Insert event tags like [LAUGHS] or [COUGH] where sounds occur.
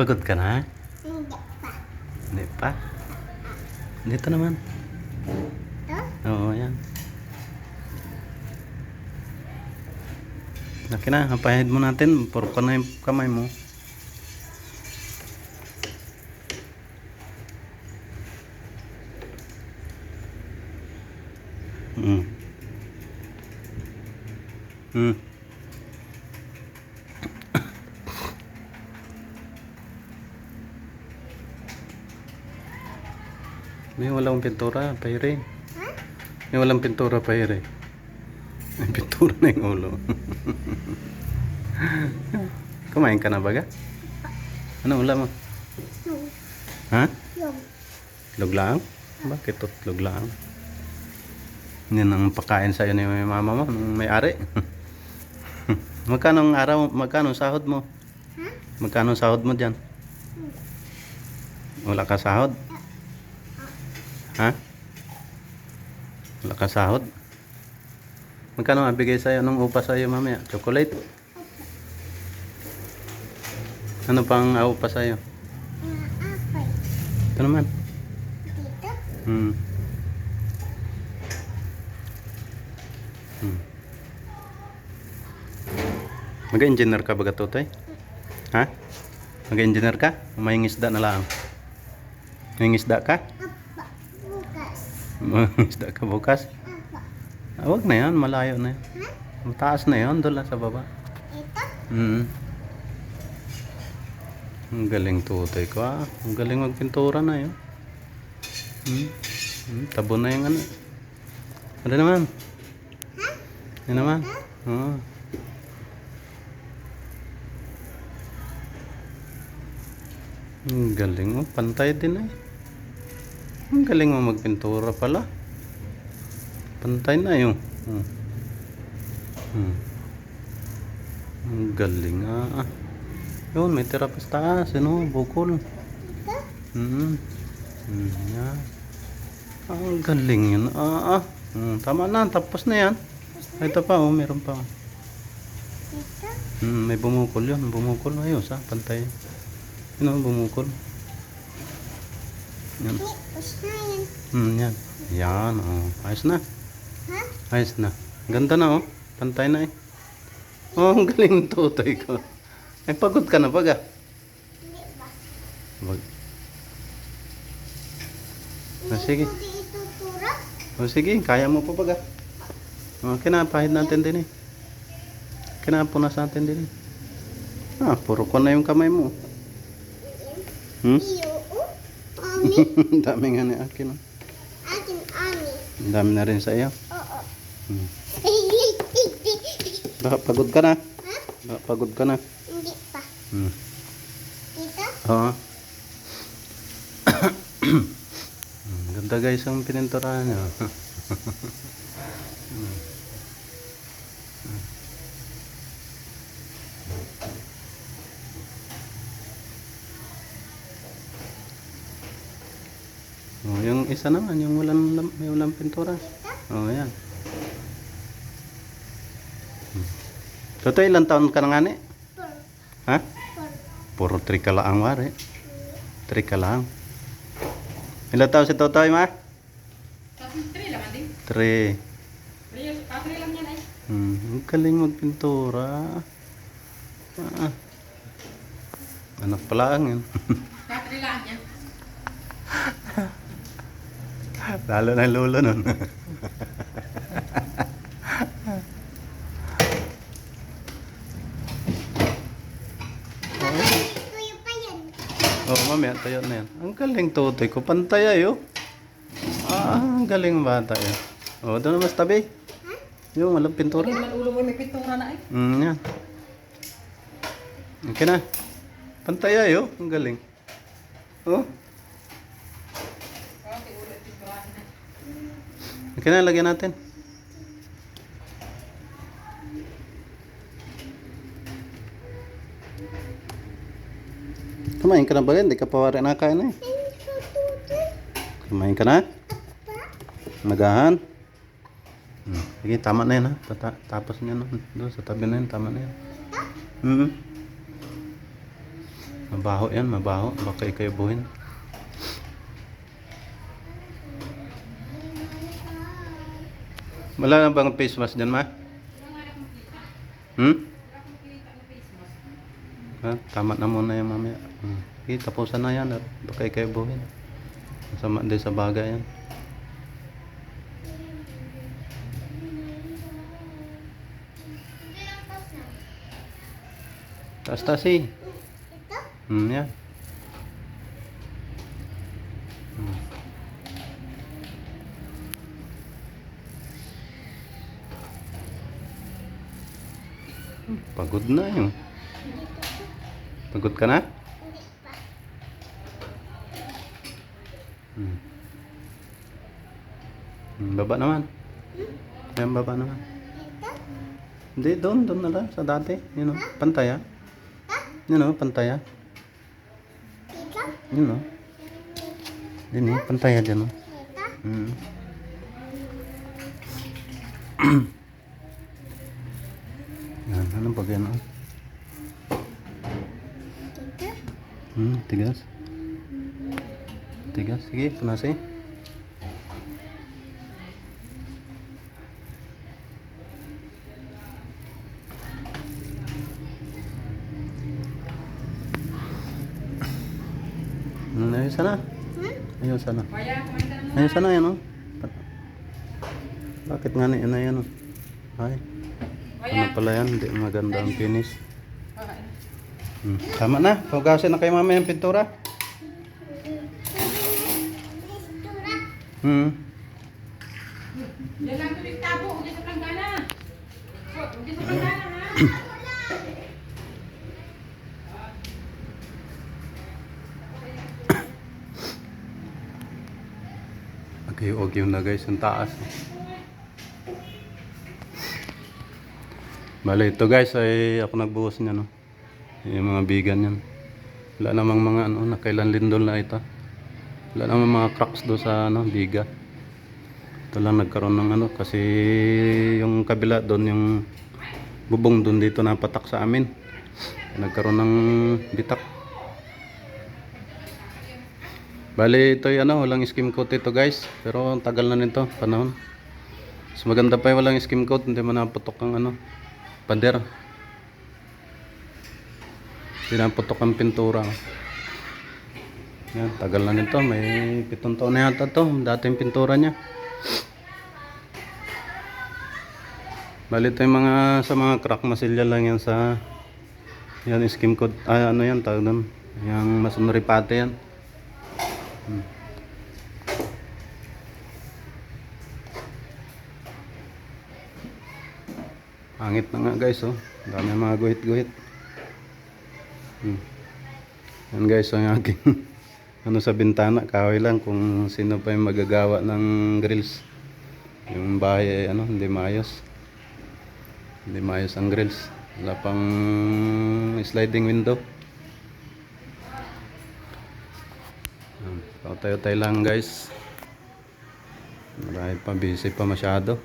Pagod ka na? Hindi pa. Hindi pa. Dito naman. Ito? Oo, yan. Laki na, kapahid mo natin. Puro ka na yung kamay mo. Mm. Mm. Walang pintura, pahiri. Ha? May walang pintura, pahiri. May pintura na yung ulo. [LAUGHS] Kumain ka na baga? Ano ulam mo? Ha? Yung. Itlog lang? Bakit itlog lang? Yan ang pakain sa'yo ni mama mo, may-ari. [LAUGHS] magkano ang araw, magkano sahod mo? Ha? Magkano sahod mo dyan? Wala ka sahod? Ha? Wala ka sahod? Magkano ang bigay sa'yo nung upa sa'yo mamaya? Chocolate? Ano pang upa sa'yo? Ito naman. Dito? Hmm. Hmm. Mag-engineer ka ba Totoy? Ha? Mag-engineer ka? May isda na lang. May isda ka? Apa. Bukas. May isda ka bukas? Apa. Ah, wag na yan, malayo na yan. Ha? Mataas na yan, doon lang sa baba. Ito? Hmm. Ang galing tutoy ko ah. Ang galing magpintura na yun. Hmm. Hmm. Tabo na yung ano. Ano naman? Ano naman? Oo. Ang galing mo. Pantay din eh. Ang galing mo magpintura pala. Pantay na yung. Hmm. Hmm. Ang galing ah. Yun, may tira pa taas. Ano, bukol. Ito? Mm. Mm, yan. Ang galing yun. Ah, ah. Mm, tama na, tapos na yan. Ito pa, oh, meron pa. Ito? Mm, may bumukol yun. Bumukol. Ayos, ah. Pantay. Yun, oh, bumukol. Yan. Tapos na yan. Mm, yan. Yan, oh. Ayos na. Ha? Ayos na. Ganda na, oh. Pantay na eh. Oh, ang galing ng tutoy ko. Ay, pagod ka na baga. Hindi ba? Wag. Ah, sige. Hindi itutura? O sige, kaya mo pa baga. O, kinapahid natin din eh. Kinapunas natin din eh. Ah, puro ko na yung kamay mo. Hmm? [LAUGHS] Ang dami nga ni akin. oh. Akin ami. Ang dami na rin sa iyo. Oo. Hmm. [LAUGHS] Baka pagod ka na. Ha? Baka pagod ka na. Hindi pa. Hmm. Dito? Oo. [COUGHS] Hmm, Ganda guys ang pininturahan niya. [LAUGHS] Oh, yung isa naman, yung walang may walang pintura. Oh, yan. Hmm. Totoo ilang taon ka na nga ni? Ha? Puro tri ka lang, wari. Tri ka lang. Ilan taon si Totoy, ma? Tre lang din. Tri. Tre lang yan ay. Hmm, galing magpintura. Ah. Anak pala ang yun. Ah, tre lang yan. Lalo na lolo nun. Yan. [LAUGHS] oh, mamaya, tayo na yan. Ang galing Totoy ko. Pantay ayo. Ah, ang galing bata yun. Oh, doon naman sa tabi. Yung walang pintura. Hindi ulo mo may pintura na ay. Mm, yan. Okay na. Pantay ayo. Ang galing. Oh. Okay, ulo ay pintura na. Okay na, lagyan natin. Kumain ka na ba? Hindi ka pa wari nakain na eh. Kumain ka na? Nagahan? Hmm. Sige, tama na yan ha. Tata tapos niya na. Doon sa tabi na yan, tama na yan. Mm Mabaho yan, mabaho. Baka ikayubuhin. Wala na bang face mask dyan, ma? Hmm? Ha? Tama na muna yan mamaya. Hmm. Okay, tapusan na yan. At baka ikayubuhin. Masama din sa bagay yan. Taas-taas eh. Ito? Hmm, yan. Pagod na yun. Pagod ka na? Hmm. Baba naman. Yan, baba naman. Hindi, doon, doon na lang, sa dati. Yun o, pantay ah. Yun o, pantay ah. Ito? Yun o. Din eh, pantay ah dyan o. Ito? [CLEARS THROAT] Anong pag yan? Hmm, tigas. Tigas, sige, punasin. Hmm, ayos sana. Hmm? Ayos sana. Ayos sana yan o. Bakit nga na yan yan o? Ay, ano pala yan? Hindi maganda ang finish. Hmm. Tama na. Hugasin na kayo mamaya yung pintura. Hmm. Yan lang tubig tabo, huwag sa planggana. Huwag sa planggana, ha? [COUGHS] Nagyo-ogyo na guys yung taas. Bale ito guys ay ako nagbuhos niya no. Yung mga bigan yan. Wala namang mga ano nakailan lindol na ito. Wala namang mga cracks do sa ano biga. Ito lang nagkaroon ng ano kasi yung kabila doon yung bubong doon dito napatak sa amin. Nagkaroon ng bitak. Bali, ito yung ano, walang skim coat ito guys. Pero tagal na nito, panahon. Mas maganda pa yung walang skim coat, hindi mo naputok ang ano, pader. Hindi naputok ang pintura. Yan, tagal na nito. May pitong taon na yata to. Dating pintura niya. Bali, ito yung mga, sa mga crack masilya lang yan sa, yan, skim coat. Ah, ano yan, tawag doon. Yung masonry pate yan. Hmm. Pangit na nga guys oh. Dami mga guhit-guhit. Hmm. Yan guys ang aking [LAUGHS] ano sa bintana. Kahoy lang kung sino pa yung magagawa ng grills. Yung bahay ay ano, hindi maayos. Hindi maayos ang grills. Wala pang sliding window. Tayo-tayo lang guys. Marami pa busy pa masyado.